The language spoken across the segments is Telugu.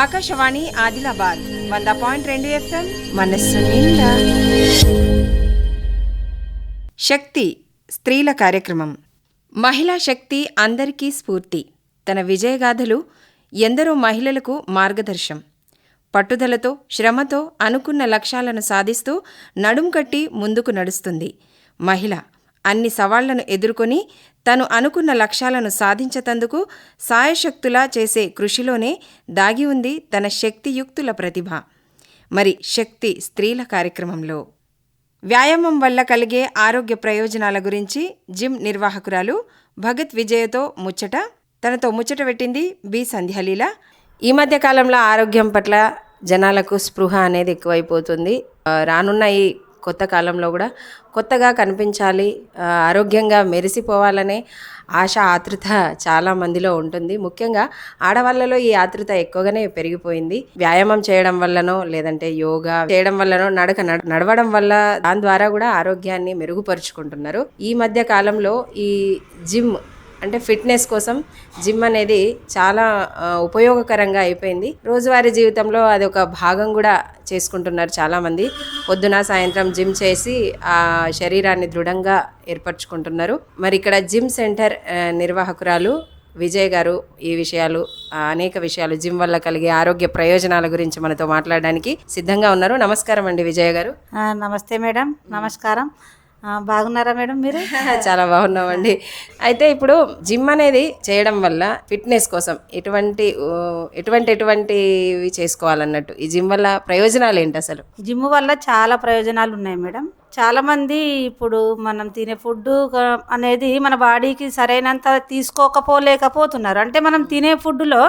ఆకాశవాణి ఆదిలాబాద్ వంద పాయింట్ రెండు ఎఫ్ఎం మనస్సు నిండా. శక్తి స్త్రీల కార్యక్రమం. మహిళా శక్తి అందరికీ స్ఫూర్తి. తన విజయగాథలు ఎందరో మహిళలకు మార్గదర్శం. పట్టుదలతో శ్రమతో అనుకున్న లక్ష్యాలను సాధిస్తూ నడుం కట్టి ముందుకు నడుస్తుంది. మహిళ అన్ని సవాళ్ళను ఎదుర్కొని తను అనుకున్న లక్ష్యాలను సాధించతందుకు సాయశక్తులా చేసే కృషిలోనే దాగి ఉంది తన శక్తియుక్తుల ప్రతిభ. మరి శక్తి స్త్రీల కార్యక్రమంలో. వ్యాయామం వల్ల కలిగే ఆరోగ్య ప్రయోజనాల గురించి జిమ్ నిర్వాహకురాలు భగత్ విజయతో ముచ్చట తనతో ముచ్చట పెట్టింది బి సంధ్యాలీల. ఈ మధ్య కాలంలో ఆరోగ్యం పట్ల జనాలకు స్పృహ అనేది ఎక్కువైపోతుంది. రానున్న ఈ కొత్త కాలంలో కూడా కొత్తగా కనిపించాలి ఆరోగ్యంగా మెరిసిపోవాలనే ఆశ ఆతృత చాలా మందిలో ఉంటుంది. ముఖ్యంగా ఆడవాళ్ళలో ఈ ఆతృత ఎక్కువగానే పెరిగిపోయింది. వ్యాయామం చేయడం వల్లనో లేదంటే యోగా చేయడం వల్లనో నడక నడ- నడవడం వల్ల దాని ద్వారా కూడా ఆరోగ్యాన్ని మెరుగుపరుచుకుంటున్నారు. ఈ మధ్య కాలంలో ఈ జిమ్ అంటే ఫిట్నెస్ కోసం జిమ్ అనేది చాలా ఉపయోగకరంగా అయిపోయింది. రోజువారీ జీవితంలో అది ఒక భాగం కూడా చేసుకుంటున్నారు చాలామంది. పొద్దున సాయంత్రం జిమ్ చేసి ఆ శరీరాన్ని దృఢంగా ఏర్పరచుకుంటున్నారు. మరి ఇక్కడ జిమ్ సెంటర్ నిర్వాహకురాలు విజయ్ గారు ఈ విషయాలు అనేక విషయాలు జిమ్ వల్ల కలిగే ఆరోగ్య ప్రయోజనాల గురించి మనతో మాట్లాడడానికి సిద్ధంగా ఉన్నారు. నమస్కారం అండి విజయ్ గారు. నమస్తే మేడం. నమస్కారం. బాగున్నారా మేడం మీరు? చాలా బాగున్నామండి. అయితే ఇప్పుడు జిమ్ అనేది చేయడం వల్ల ఫిట్నెస్ కోసం ఎటువంటి ఎటువంటి ఎటువంటివి చేసుకోవాలన్నట్టు? ఈ జిమ్ వల్ల ప్రయోజనాలు ఏంటి అసలు? జిమ్ వల్ల చాలా ప్రయోజనాలు ఉన్నాయి మేడం. చాలా మంది ఇప్పుడు మనం తినే ఫుడ్ అనేది మన బాడీకి సరైనంత తీసుకోకపోలేకపోతున్నారు. అంటే మనం తినే ఫుడ్లో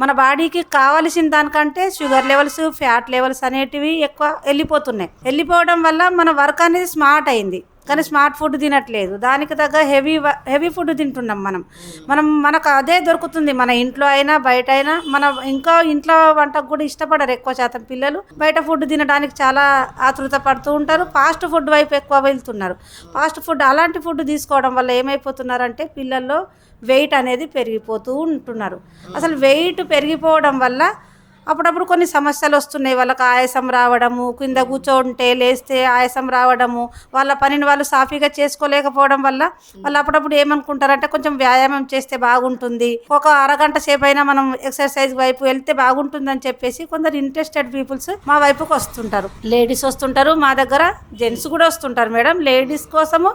మన బాడీకి కావలసిన దానికంటే షుగర్ లెవెల్స్ ఫ్యాట్ లెవెల్స్ అనేటివి ఎక్కువ వెళ్ళిపోతున్నాయి. వెళ్ళిపోవడం వల్ల మన వర్క్ అనేది స్మార్ట్ అయింది. కానీ స్మార్ట్ ఫుడ్ తినట్లేదు. దానికి తగ్గ హెవీ హెవీ ఫుడ్ తింటున్నాం మనం. మనం మనకు అదే దొరుకుతుంది. మన ఇంట్లో అయినా బయట అయినా మన ఇంకా ఇంట్లో వంటకు కూడా ఇష్టపడరు ఎక్కువ శాతం పిల్లలు. బయట ఫుడ్ తినడానికి చాలా ఆతృత పడుతూ ఉంటారు. ఫాస్ట్ ఫుడ్ వైపు ఎక్కువ వెళ్తున్నారు. ఫాస్ట్ ఫుడ్ అలాంటి ఫుడ్ తీసుకోవడం వల్ల ఏమైపోతున్నారంటే పిల్లల్లో వెయిట్ అనేది పెరిగిపోతూ ఉంటున్నారు. అసలు వెయిట్ పెరిగిపోవడం వల్ల అప్పుడప్పుడు కొన్ని సమస్యలు వస్తున్నాయి. వాళ్ళకి ఆయాసం రావడము కింద కూర్చోంటే లేస్తే ఆయాసం రావడము వాళ్ళ పనిని వాళ్ళు సాఫీగా చేసుకోలేకపోవడం వల్ల వాళ్ళు అప్పుడప్పుడు ఏమనుకుంటారంటే కొంచెం వ్యాయామం చేస్తే బాగుంటుంది. ఒక అరగంట సేపు అయినా మనం ఎక్సర్సైజ్ వైపు వెళ్తే బాగుంటుందని చెప్పేసి కొందరు ఇంట్రెస్టెడ్ పీపుల్స్ మా వైపుకి వస్తుంటారు. లేడీస్ వస్తుంటారు మా దగ్గర జెంట్స్ కూడా వస్తుంటారు మేడం. లేడీస్ కోసము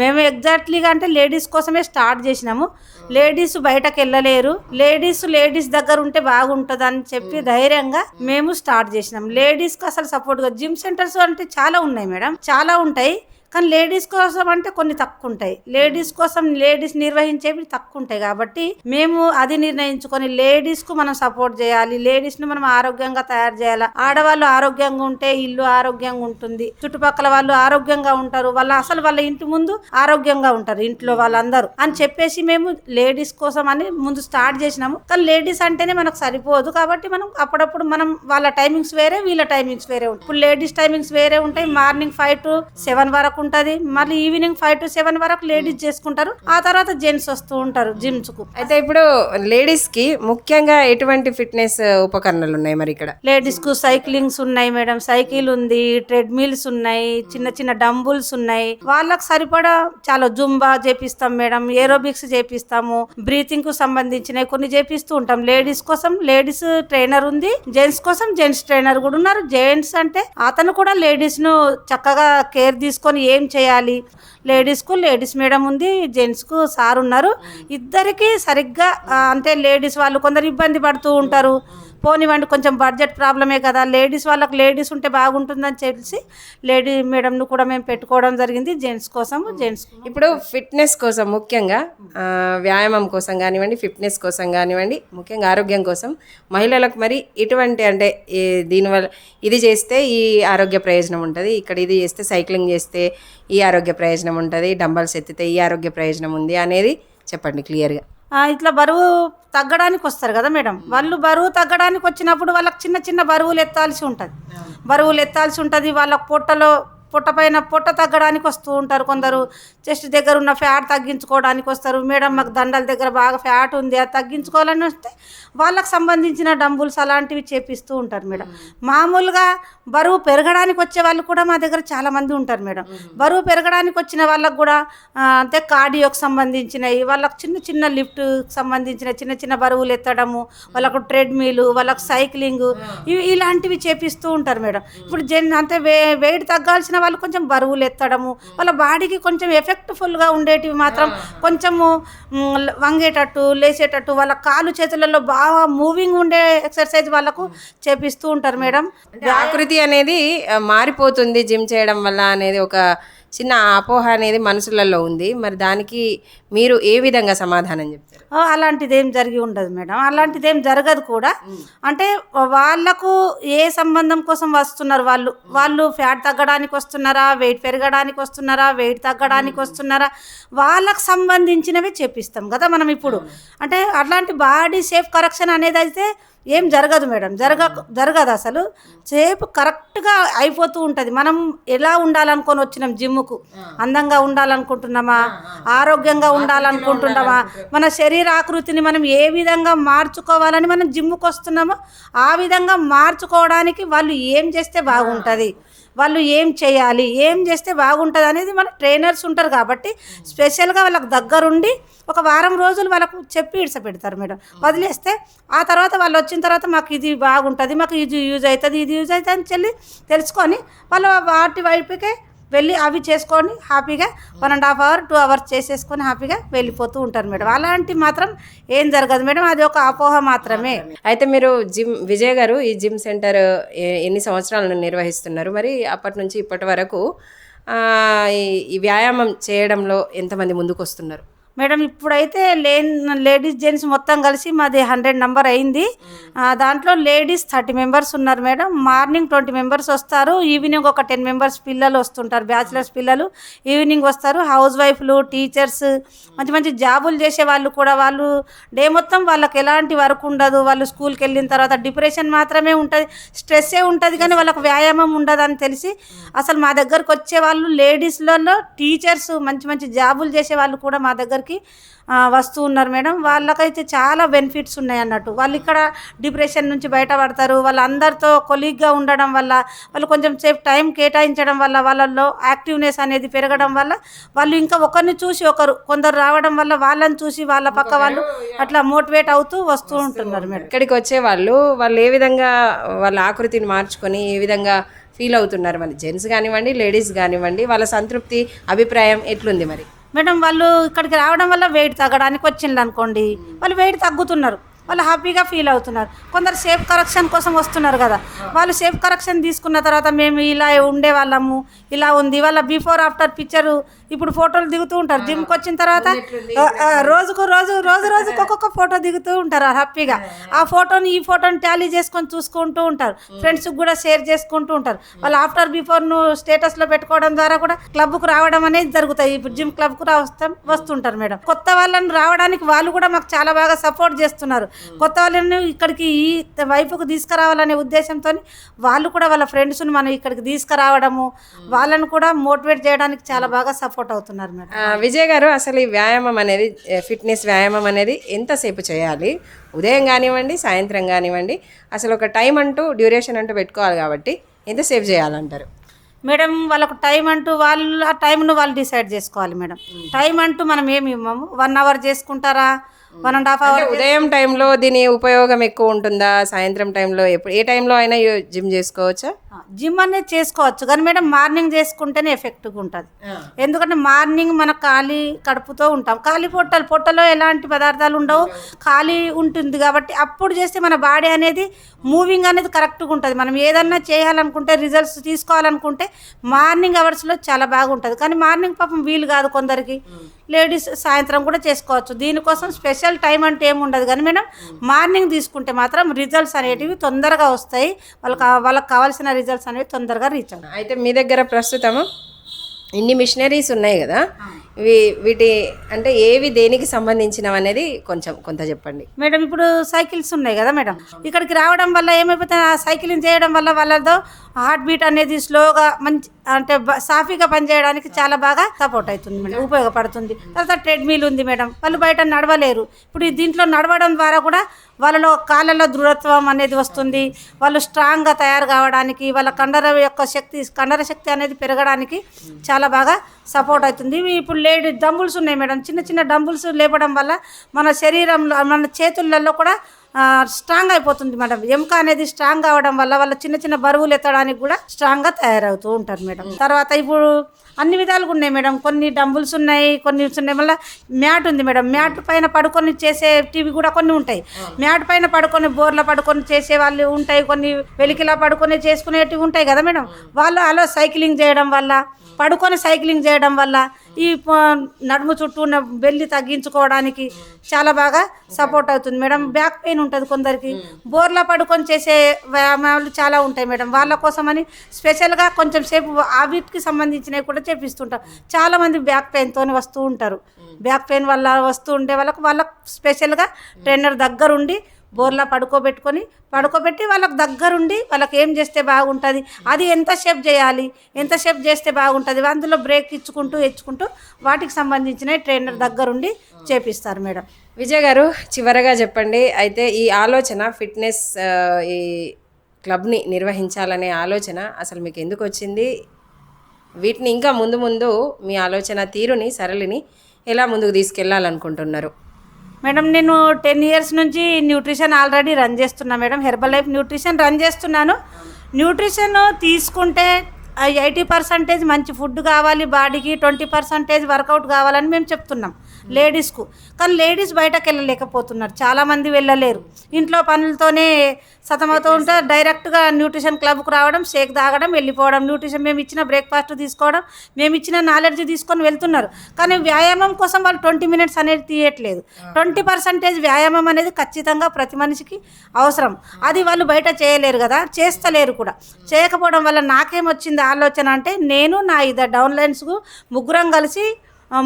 మేము ఎగ్జాక్ట్లీగా అంటే లేడీస్ కోసమే స్టార్ట్ చేసినాము. లేడీస్ బయటకు వెళ్ళలేరు. లేడీస్ లేడీస్ దగ్గర ఉంటే బాగుంటుంది అని చెప్పి ధైర్యంగా మేము స్టార్ట్ చేసినాం. లేడీస్కి అసలు సపోర్ట్గా జిమ్ సెంటర్స్ అంటే చాలా ఉన్నాయి మేడం. చాలా ఉంటాయి. కానీ లేడీస్ కోసం అంటే కొన్ని తక్కువ ఉంటాయి లేడీస్ కోసం లేడీస్ నిర్వహించేవి తక్కువ ఉంటాయి కాబట్టి మేము అది నిర్ణయించుకొని లేడీస్కు మనం సపోర్ట్ చేయాలి లేడీస్ను మనం ఆరోగ్యంగా తయారు చేయాలి. ఆడవాళ్ళు ఆరోగ్యంగా ఉంటే ఇల్లు ఆరోగ్యంగా ఉంటుంది. చుట్టుపక్కల వాళ్ళు ఆరోగ్యంగా ఉంటారు. వాళ్ళ అసలు వాళ్ళ ఇంటి ముందు ఆరోగ్యంగా ఉంటారు ఇంట్లో వాళ్ళందరూ అని చెప్పేసి మేము లేడీస్ కోసం అని ముందు స్టార్ట్ చేసినాము. కానీ లేడీస్ అంటేనే మనకు సరిపోదు కాబట్టి మనం అప్పుడప్పుడు మనం వాళ్ళ టైమింగ్స్ వేరే వీళ్ళ టైమింగ్స్ వేరే ఉంటాయి. ఇప్పుడు లేడీస్ టైమింగ్స్ వేరే ఉంటాయి. మార్నింగ్ ఫైవ్ టు సెవెన్ వరకు ఉంటుంది. మళ్ళీ ఈవినింగ్ ఫైవ్ టు సెవెన్ వరకు లేడీస్ చేసుకుంటారు. ఆ తర్వాత జెంట్స్ వస్తూ ఉంటారు జిమ్స్కు అయితే ఇప్పుడు లేడీస్కి ముఖ్యంగా ఎటువంటి ఫిట్నెస్ ఉపకరణాలు ఉన్నాయి మరి ఇక్కడ? లేడీస్కు సైక్లింగ్స్ ఉన్నాయి మేడం సైకిల్ ఉంది ట్రెడ్మిల్స్ ఉన్నాయి చిన్న చిన్న డంబుల్స్ ఉన్నాయి. వాళ్ళకి సరిపడా చాలా జుంబా చేపిస్తాం మేడం ఏరోబిక్స్ చేపిస్తాము. బ్రీతింగ్కు సంబంధించినవి కొన్ని చేపిస్తూ ఉంటాం. లేడీస్ కోసం లేడీస్ ట్రైనర్ ఉంది. జెంట్స్ కోసం జెంట్స్ ట్రైనర్ కూడా ఉన్నారు. జెంట్స్ అంటే అతను కూడా లేడీస్ను చక్కగా కేర్ తీసుకొని ఏం చేయాలి? లేడీస్కు లేడీస్ మేడం ఉంది జెంట్స్కు సార్ ఉన్నారు. ఇద్దరికి సరిగ్గా అంటే లేడీస్ వాళ్ళు కొందరు ఇబ్బంది పడుతూ ఉంటారు. పోనివ్వండి కొంచెం బడ్జెట్ ప్రాబ్లమే కదా. లేడీస్ వాళ్ళకి లేడీస్ ఉంటే బాగుంటుందని తెలిసి లేడీ మేడంను కూడా మేము పెట్టుకోవడం జరిగింది. జెంట్స్ కోసం జెంట్స్ ఇప్పుడు ఫిట్నెస్ కోసం ముఖ్యంగా వ్యాయామం కోసం కానివ్వండి ఫిట్నెస్ కోసం కానివ్వండి ముఖ్యంగా ఆరోగ్యం కోసం మహిళలకు మరి ఇటువంటి అంటే దీనివల్ల ఇది చేస్తే ఈ ఆరోగ్య ప్రయోజనం ఉంటుంది. ఇక్కడ ఇది చేస్తే సైక్లింగ్ చేస్తే ఈ ఆరోగ్య ప్రయోజనం ఉంటుంది. డంబల్స్ ఎత్తితే ఈ ఆరోగ్య ప్రయోజనం ఉంది అనేది చెప్పండి క్లియర్గా ఇట్లా బరువు తగ్గడానికి వస్తారు కదా మేడం. వాళ్ళు బరువు తగ్గడానికి వచ్చినప్పుడు వాళ్ళకి చిన్న చిన్న బరువులు ఎత్తాల్సి ఉంటుంది. బరువులు ఎత్తాల్సి ఉంటుంది వాళ్ళ పొట్టలో పొట్ట పైన పొట్ట తగ్గడానికి వస్తూ ఉంటారు కొందరు. చెస్ట్ దగ్గర ఉన్న ఫ్యాట్ తగ్గించుకోవడానికి వస్తారు. మేడం మాకు దండల దగ్గర బాగా ఫ్యాట్ ఉంది అది తగ్గించుకోవాలని వస్తే వాళ్ళకి సంబంధించిన డంబుల్స్ అలాంటివి చేపిస్తూ ఉంటారు మేడం. మామూలుగా బరువు పెరగడానికి వచ్చే వాళ్ళు కూడా మా దగ్గర చాలామంది ఉంటారు మేడం. బరువు పెరగడానికి వచ్చిన వాళ్ళకు కూడా అంటే కార్డియోకి సంబంధించినవి వాళ్ళకు చిన్న చిన్న లిఫ్ట్ సంబంధించిన చిన్న చిన్న బరువులు ఎత్తడము వాళ్ళకు ట్రెడ్మిల్ వాళ్ళకు సైక్లింగ్ ఇవి ఇలాంటివి చేపిస్తూ ఉంటారు మేడం. ఇప్పుడు జన్ అంటే వే వెయిట్ తగ్గాల్సిన వాళ్ళు కొంచెం బరువులు ఎత్తడము వాళ్ళ బాడీకి కొంచెం ఎఫెక్ట్ఫుల్గా ఉండేటివి మాత్రం కొంచెము వంగేటట్టు లేచేటట్టు వాళ్ళ కాలు చేతులలో బాగా మూవింగ్ ఉండే ఎక్సర్సైజ్ వాళ్ళకు చేపిస్తూ ఉంటారు మేడం. ఆకృతి అనేది మారిపోతుంది జిమ్ చేయడం వల్ల అనేది ఒక చిన్న అపోహ అనేది మనసులలో ఉంది. మరి దానికి మీరు ఏ విధంగా సమాధానం చెప్తారు? అలాంటిది ఏం జరిగి ఉండదు మేడం. అలాంటిది ఏం జరగదు కూడా. అంటే వాళ్ళకు ఏ సంబంధం కోసం వస్తున్నారు వాళ్ళు? వాళ్ళు ఫ్యాట్ తగ్గడానికి వస్తున్నారా? వెయిట్ పెరగడానికి వస్తున్నారా? వెయిట్ తగ్గడానికి వస్తున్నారా? వాళ్ళకు సంబంధించినవి చేపిస్తాం కదా మనం ఇప్పుడు. అంటే అట్లాంటి బాడీ సేఫ్ కరెక్షన్ అనేది అయితే ఏం జరగదు మేడం. జరగ జరగదు అసలు. సేపు కరెక్ట్గా అయిపోతూ ఉంటుంది. మనం ఎలా ఉండాలనుకొని వచ్చినాం జిమ్కు అందంగా ఉండాలనుకుంటున్నామా? ఆరోగ్యంగా ఉండాలనుకుంటున్నామా? మన శరీర ఆకృతిని మనం ఏ విధంగా మార్చుకోవాలని మనం జిమ్కి వస్తున్నామో ఆ విధంగా మార్చుకోవడానికి వాళ్ళు ఏం చేస్తే బాగుంటుంది? వాళ్ళు ఏం చేయాలి? ఏం చేస్తే బాగుంటుంది అనేది మన ట్రైనర్స్ ఉంటారు కాబట్టి స్పెషల్గా వాళ్ళకి దగ్గరుండి ఒక వారం రోజులు వాళ్ళకు చెప్పి ఇడిస పెడతారు మేడం. వదిలేస్తే ఆ తర్వాత వాళ్ళు వచ్చిన తర్వాత మాకు ఇది బాగుంటుంది మాకు ఇది యూజ్ అవుతుంది ఇది యూజ్ అవుతుంది అని చెల్లి తెలుసుకొని వాళ్ళు వాటి వైపుకే వెళ్ళి అవి చేసుకొని హ్యాపీగా one and half hour two hours చేసేసుకొని హ్యాపీగా వెళ్ళిపోతూ ఉంటారు మేడం. అలాంటి మాత్రం ఏం జరగదు మేడం అది ఒక అపోహ మాత్రమే. అయితే మీరు జిమ్ విజయ్ గారు ఈ జిమ్ సెంటర్ ఎన్ని సంవత్సరాలను నిర్వహిస్తున్నారు? మరి అప్పటి నుంచి ఇప్పటి వరకు ఈ వ్యాయామం చేయడంలో ఎంతమంది ముందుకు వస్తున్నారు మేడం ఇప్పుడైతే లేన్ లేడీస్ జెంట్స్ మొత్తం కలిసి మాది హండ్రెడ్ నెంబర్ అయింది. దాంట్లో లేడీస్ థర్టీ మెంబర్స్ ఉన్నారు మేడం. మార్నింగ్ ట్వంటీ మెంబర్స్ వస్తారు ఈవినింగ్ ఒక టెన్ మెంబర్స్ పిల్లలు వస్తుంటారు బ్యాచిలర్స్ పిల్లలు. ఈవినింగ్ వస్తారు హౌస్ వైఫ్లు టీచర్స్ మంచి మంచి జాబులు చేసే వాళ్ళు కూడా వాళ్ళు. డే మొత్తం వాళ్ళకి ఎలాంటి వర్క్ ఉండదు. వాళ్ళు స్కూల్కి వెళ్ళిన తర్వాత డిప్రెషన్ మాత్రమే ఉంటుంది స్ట్రెస్సే ఉంటుంది కానీ వాళ్ళకి వ్యాయామం ఉండదు అని తెలిసి అసలు మా దగ్గరకు వచ్చే వాళ్ళు లేడీస్లలో టీచర్స్ మంచి మంచి జాబులు చేసే వాళ్ళు కూడా మా దగ్గరికి ఆ, వస్తూ ఉన్నారు మేడం. వాళ్ళకైతే చాలా బెనిఫిట్స్ ఉన్నాయి అన్నట్టు. వాళ్ళు ఇక్కడ డిప్రెషన్ నుంచి బయటపడతారు. వాళ్ళందరితో కొలీగ్గా ఉండడం వల్ల వాళ్ళు కొంచెం సేపు టైం కేటాయించడం వల్ల వాళ్ళల్లో యాక్టివ్నెస్ అనేది పెరగడం వల్ల వాళ్ళు ఇంకా ఒకరిని చూసి ఒకరు కొందరు రావడం వల్ల వాళ్ళని చూసి వాళ్ళ పక్క వాళ్ళు అట్లా మోటివేట్ అవుతూ వస్తూ ఉంటున్నారు మేడం. ఇక్కడికి వచ్చే వాళ్ళు వాళ్ళు ఏ విధంగా వాళ్ళ ఆకృతిని మార్చుకొని ఏ విధంగా ఫీల్ అవుతున్నారు? మరి జెంట్స్ కానివ్వండి లేడీస్ కానివ్వండి వాళ్ళ సంతృప్తి అభిప్రాయం ఎట్లుంది మరి? మేడం వాళ్ళు ఇక్కడికి రావడం వల్ల వెయిట్ తగ్గడానికి వచ్చిండ్రు అనుకోండి. వాళ్ళు వెయిట్ తగ్గుతున్నారు. వాళ్ళు హ్యాపీగా ఫీల్ అవుతున్నారు. కొందరు సేఫ్ కరెక్షన్ కోసం వస్తున్నారు కదా. వాళ్ళు సేఫ్ కరెక్షన్ తీసుకున్న తర్వాత మేము ఇలా ఉండే వాళ్ళము ఇలా ఉంది. వాళ్ళ బిఫోర్ ఆఫ్టర్ పిక్చరు ఇప్పుడు ఫోటోలు దిగుతూ ఉంటారు. జిమ్కి వచ్చిన తర్వాత రోజుకు రోజు రోజు రోజుకు ఒక్కొక్క ఫోటో దిగుతూ ఉంటారు హ్యాపీగా. ఆ ఫోటోని ఈ ఫోటోని టాలీ చేసుకొని చూసుకుంటూ ఉంటారు. ఫ్రెండ్స్కి కూడా షేర్ చేసుకుంటూ ఉంటారు. వాళ్ళు ఆఫ్టర్ బిఫోర్ను స్టేటస్లో పెట్టుకోవడం ద్వారా కూడా క్లబ్కు రావడం అనేది జరుగుతాయి. ఇప్పుడు జిమ్ క్లబ్కు రా వస్తాం వస్తుంటారు మేడం. కొత్త వాళ్ళని రావడానికి వాళ్ళు కూడా మాకు చాలా బాగా సపోర్ట్ చేస్తున్నారు. కొత్త వాళ్ళని ఇక్కడికి ఈ వైపుకు తీసుకురావాలనే ఉద్దేశంతో వాళ్ళు కూడా వాళ్ళ ఫ్రెండ్స్ని మనం ఇక్కడికి తీసుకురావడము వాళ్ళని కూడా మోటివేట్ చేయడానికి చాలా బాగా సపోర్ట్ అవుతున్నారు మేడం. విజయ్ గారు అసలు ఈ వ్యాయామం అనేది ఫిట్నెస్ వ్యాయామం అనేది ఎంతసేపు చేయాలి? ఉదయం కానివ్వండి సాయంత్రం కానివ్వండి అసలు ఒక టైం అంటూ డ్యూరేషన్ అంటూ పెట్టుకోవాలి కాబట్టి ఎంతసేపు చేయాలంటారు? మేడం వాళ్ళకు టైం అంటూ వాళ్ళు ఆ టైంను వాళ్ళు డిసైడ్ చేసుకోవాలి మేడం. టైం అంటూ మనం ఏమి ఇవ్వము. వన్ అవర్ చేసుకుంటారా? వన్ అండ్ హాఫ్ అవర్ ఉదయం టైంలో దీని ఉపయోగం ఎక్కువ ఉంటుందా? సాయంత్రం టైంలో ఎప్పుడు ఏ టైంలో అయినా జిమ్ చేసుకోవచ్చా? జిమ్ అనేది చేసుకోవచ్చు. కానీ మేడం మార్నింగ్ చేసుకుంటేనే ఎఫెక్ట్గా ఉంటుంది. ఎందుకంటే మార్నింగ్ మన ఖాళీ కడుపుతో ఉంటాం. ఖాళీ పొట్టలు పొట్టలో ఎలాంటి పదార్థాలు ఉండవు. ఖాళీ ఉంటుంది కాబట్టి అప్పుడు చేస్తే మన బాడీ అనేది మూవింగ్ అనేది కరెక్ట్గా ఉంటుంది. మనం ఏదన్నా చేయాలనుకుంటే రిజల్ట్స్ తీసుకోవాలనుకుంటే మార్నింగ్ అవర్స్లో చాలా బాగుంటుంది. కానీ మార్నింగ్ పాపం వీలు కాదు కొందరికి. లేడీస్ సాయంత్రం కూడా చేసుకోవచ్చు. దీనికోసం స్పెషల్ టైం అంటే ఏమి ఉండదు కానీ మేడం మార్నింగ్ తీసుకుంటే మాత్రం రిజల్ట్స్ అనేటివి తొందరగా వస్తాయి. వాళ్ళకి వాళ్ళకి కావాల్సిన రిజల్ట్స్ అనేవి తొందరగా రీచ్ అవుతాయి. అయితే మీ దగ్గర ప్రస్తుతం ఇన్ని మిషనరీస్ ఉన్నాయి కదా. వీటి అంటే ఏవి దేనికి సంబంధించినవి అనేది కొంచెం కొంత చెప్పండి. మేడం ఇప్పుడు సైకిల్స్ ఉన్నాయి కదా మేడం. ఇక్కడికి రావడం వల్ల ఏమైపోతుంది? ఆ సైకిలింగ్ చేయడం వల్ల వాళ్ళతో హార్ట్ బీట్ అనేది స్లోగా మంచి అంటే సాఫీగా పనిచేయడానికి చాలా బాగా సపోర్ట్ అవుతుంది మేడం ఉపయోగపడుతుంది. తర్వాత ట్రెడ్మిల్ ఉంది మేడం. వాళ్ళు బయట నడవలేరు. ఇప్పుడు దీంట్లో నడవడం ద్వారా కూడా వాళ్ళలో కాళ్ళలో దృఢత్వం అనేది వస్తుంది. వాళ్ళు స్ట్రాంగ్గా తయారు కావడానికి వాళ్ళ కండర యొక్క శక్తి కండర శక్తి అనేది పెరగడానికి చాలా బాగా సపోర్ట్ అవుతుంది. ఇప్పుడు లేడీ డంబుల్స్ ఉన్నాయి మేడం. చిన్న చిన్న డంబుల్స్ లేపడం వల్ల మన శరీరంలో మన చేతులలో కూడా స్ట్రాంగ్ అయిపోతుంది మేడం. ఎముక అనేది స్ట్రాంగ్ కావడం వల్ల వాళ్ళ చిన్న చిన్న బరువులు ఎత్తడానికి కూడా స్ట్రాంగ్గా తయారవుతూ ఉంటారు మేడం. తర్వాత ఇప్పుడు అన్ని విధాలుగా ఉన్నాయి మేడం. కొన్ని డంబుల్స్ ఉన్నాయి కొన్ని ఉన్నాయి. మళ్ళీ మ్యాట్ ఉంది మేడం. మ్యాట్ పైన పడుకొని చేసే టీవీ కూడా కొన్ని ఉంటాయి. మ్యాట్ పైన పడుకొని బోర్ల పడుకొని చేసే వాళ్ళు ఉంటాయి. కొన్ని వెలికిలా పడుకొని చేసుకునేటివి ఉంటాయి కదా మేడం. వాళ్ళు అలా సైక్లింగ్ చేయడం వల్ల పడుకొని సైక్లింగ్ చేయడం వల్ల ఈ నడుము చుట్టూ ఉన్న బెల్లి తగ్గించుకోవడానికి చాలా బాగా సపోర్ట్ అవుతుంది మేడం. బ్యాక్ పెయిన్ ఉంటుంది కొందరికి. బోర్లా పడుకొని చేసే వ్యాయామాలు చాలా ఉంటాయి మేడం. వాళ్ళ కోసమని స్పెషల్గా కొంచెం సేపు ఆ వీటికి సంబంధించినవి కూడా చేపిస్తుంటాం చాలామంది బ్యాక్ పెయిన్తో వస్తూ ఉంటారు. బ్యాక్ పెయిన్ వల్ల వస్తూ ఉండే వాళ్ళకు వాళ్ళకు స్పెషల్గా ట్రైనర్ దగ్గరుండి బోర్లా పడుకోబెట్టుకొని పడుకోబెట్టి వాళ్ళకి దగ్గరుండి వాళ్ళకి ఏం చేస్తే బాగుంటుంది? అది ఎంతసేపు చేయాలి? ఎంతసేపు చేస్తే బాగుంటుంది? అందులో బ్రేక్ ఇచ్చుకుంటూ ఇచ్చుకుంటూ వాటికి సంబంధించిన ట్రైనర్ దగ్గరుండి చేపిస్తారు మేడం. విజయ్ గారు చివరగా చెప్పండి. అయితే ఈ ఆలోచన ఫిట్నెస్ ఈ క్లబ్ని నిర్వహించాలనే ఆలోచన అసలు మీకు ఎందుకు వచ్చింది? వీటిని ఇంకా ముందు ముందు మీ ఆలోచన తీరుని సరళిని ఎలా ముందుకు తీసుకెళ్ళాలనుకుంటున్నారు? మేడం నేను టెన్ ఇయర్స్ నుంచి న్యూట్రిషన్ ఆల్రెడీ రన్ చేస్తున్నా madam. Herbal life nutrition run చేస్తున్నాను. న్యూట్రిషన్ తీసుకుంటే ఎయిటీ పర్సంటేజ్ మంచి ఫుడ్ కావాలి బాడీకి ట్వంటీ పర్సంటేజ్ వర్కౌట్ కావాలని మేము చెప్తున్నాం లేడీస్కు. కానీ లేడీస్ బయటకు వెళ్ళలేకపోతున్నారు చాలామంది వెళ్ళలేరు. ఇంట్లో పనులతోనే సతమవుతూ ఉంటే డైరెక్ట్గా న్యూట్రిషన్ క్లబ్కు రావడం షేక్ తాగడం వెళ్ళిపోవడం న్యూట్రిషన్ మేము ఇచ్చిన బ్రేక్ఫాస్ట్ తీసుకోవడం మేము ఇచ్చిన నాలెడ్జ్ తీసుకొని వెళ్తున్నారు. కానీ వ్యాయామం కోసం వాళ్ళు ట్వంటీ మినిట్స్ అనేది తీయట్లేదు. ట్వంటీ పర్సెంటేజ్ వ్యాయామం అనేది ఖచ్చితంగా ప్రతి మనిషికి అవసరం. అది వాళ్ళు బయట చేయలేరు కదా చేస్తలేరు కూడా. చేయకపోవడం వల్ల నాకేమొచ్చింది ఆలోచన అంటే నేను నా ఇద్దరు డౌన్లైన్స్కు ముగ్గురం కలిసి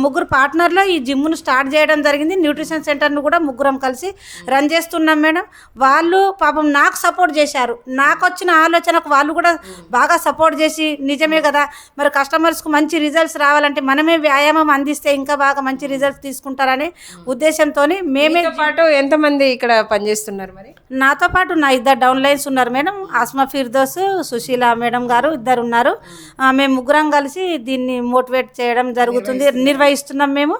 ముగ్గురు పార్ట్నర్లో ఈ జిమ్ను స్టార్ట్ చేయడం జరిగింది. న్యూట్రిషన్ సెంటర్ను కూడా ముగ్గురం కలిసి రన్ చేస్తున్నాం మేడం. వాళ్ళు పాపం నాకు సపోర్ట్ చేశారు. నాకు వచ్చిన ఆలోచనకు వాళ్ళు కూడా బాగా సపోర్ట్ చేసి నిజమే కదా మరి కస్టమర్స్కు మంచి రిజల్ట్స్ రావాలంటే మనమే వ్యాయామం అందిస్తే ఇంకా బాగా మంచి రిజల్ట్స్ తీసుకుంటారనే ఉద్దేశంతో మేమే పాటు ఎంతమంది ఇక్కడ పనిచేస్తున్నారు మరి? నాతో పాటు నా ఇద్దరు డౌన్ లైన్స్ ఉన్నారు మేడం. ఆస్మా ఫిర్దోస్ సుశీల మేడం గారు ఇద్దరు ఉన్నారు. మేము ముగ్గురం కలిసి దీన్ని మోటివేట్ చేయడం జరుగుతుంది. నిర్వహిస్తున్నాం మేము.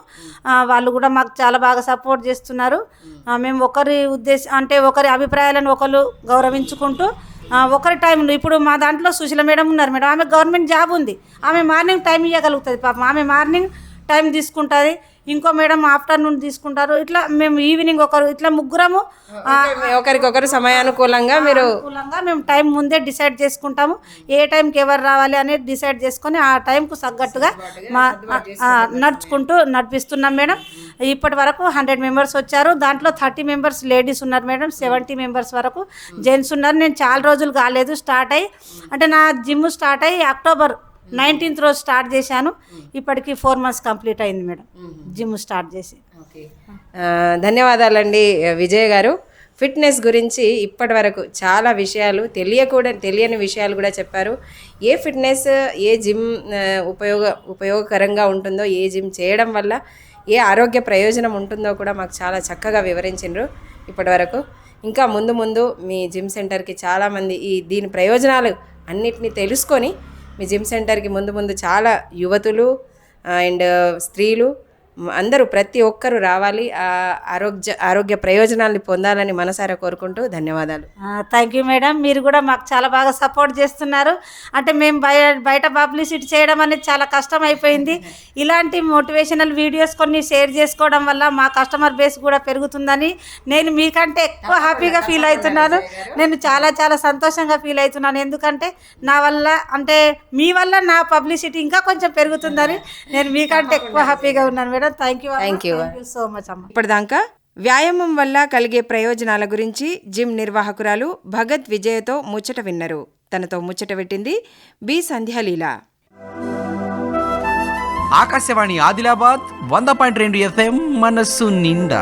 వాళ్ళు కూడా మాకు చాలా బాగా సపోర్ట్ చేస్తున్నారు. మేము ఒకరి ఉద్దేశం అంటే ఒకరి అభిప్రాయాలను ఒకరు గౌరవించుకుంటూ ఒకరి టైంలో ఇప్పుడు మా దాంట్లో సుశీల మేడం ఉన్నారు మేడం. ఆమె గవర్నమెంట్ జాబ్ ఉంది. ఆమె మార్నింగ్ టైం ఇవ్వగలుగుతుంది పాపం ఆమె మార్నింగ్ టైం తీసుకుంటుంది ఇంకో మేడం ఆఫ్టర్నూన్ తీసుకుంటారు. ఇట్లా మేము ఈవినింగ్ ఒకరు ఇట్లా ముగ్గురము ఒకరికొకరు సమయానుకూలంగా మీరు అనుకూలంగా మేము టైం ముందే డిసైడ్ చేసుకుంటాము. ఏ టైంకి ఎవరు రావాలి అనేది డిసైడ్ చేసుకొని ఆ టైంకు తగ్గట్టుగా మా నడుచుకుంటూ నడిపిస్తున్నాం మేడం. ఇప్పటి వరకు హండ్రెడ్ మెంబర్స్ వచ్చారు. దాంట్లో థర్టీ మెంబర్స్ లేడీస్ ఉన్నారు మేడం. సెవెంటీ మెంబర్స్ వరకు జెంట్స్ ఉన్నారు. నేను చాలా రోజులు కాలేదు స్టార్ట్ అయ్యి అంటే నా జిమ్ స్టార్ట్ అయ్యి అక్టోబర్ నైన్టీన్త్ రోజు స్టార్ట్ చేశాను. ఇప్పటికి ఫోర్ మంత్స్ కంప్లీట్ అయింది మేడం. జిమ్ స్టార్ట్ చేసి. ధన్యవాదాలండి విజయ్ గారు. ఫిట్నెస్ గురించి ఇప్పటి వరకు చాలా విషయాలు తెలియకూడ తెలియని విషయాలు కూడా చెప్పారు. ఏ ఫిట్నెస్ ఏ జిమ్ ఉపయోగ ఉపయోగకరంగా ఉంటుందో ఏ జిమ్ చేయడం వల్ల ఏ ఆరోగ్య ప్రయోజనం ఉంటుందో కూడా మాకు చాలా చక్కగా వివరించిండ్రు ఇప్పటి వరకు. ఇంకా ముందు ముందు మీ జిమ్ సెంటర్కి చాలామంది ఈ దీని ప్రయోజనాలు అన్నిటినీ తెలుసుకొని మీ జిమ్ సెంటర్కి ముందు ముందు చాలా యువతులు అండ్ స్త్రీలు అందరూ ప్రతి ఒక్కరూ రావాలి. ఆరోగ్య ఆరోగ్య ప్రయోజనాల్ని పొందాలని మనసారా కోరుకుంటూ ధన్యవాదాలు. థ్యాంక్ యూ మేడం మీరు కూడా మాకు చాలా బాగా సపోర్ట్ చేస్తున్నారు. అంటే మేము బయ బయట పబ్లిసిటీ చేయడం అనేది చాలా కష్టం అయిపోయింది ఇలాంటి మోటివేషనల్ వీడియోస్ కొన్ని షేర్ చేసుకోవడం వల్ల మా కస్టమర్ బేస్ కూడా పెరుగుతుందని నేను మీకంటే ఎక్కువ హ్యాపీగా ఫీల్ అవుతున్నాను. నేను చాలా చాలా సంతోషంగా ఫీల్ అవుతున్నాను. ఎందుకంటే నా వల్ల అంటే మీ వల్ల నా పబ్లిసిటీ ఇంకా కొంచెం పెరుగుతుందని నేను మీకంటే ఎక్కువ హ్యాపీగా ఉన్నాను madam. Thank you. Thank you so much అమ్మ. ఇప్పటిదాకా వ్యాయామం వల్ల కలిగే ప్రయోజనాల గురించి జిమ్ నిర్వాహకురాలు భగత్ విజయతో ముచ్చట విన్నరు. తనతో ముచ్చట పెట్టింది బి సంధ్యాలీల. ఆకాశవాణి ఆదిలాబాద్ వంద పాయింట్ రెండు ఎఫ్ఎం మనస్సు నిండా.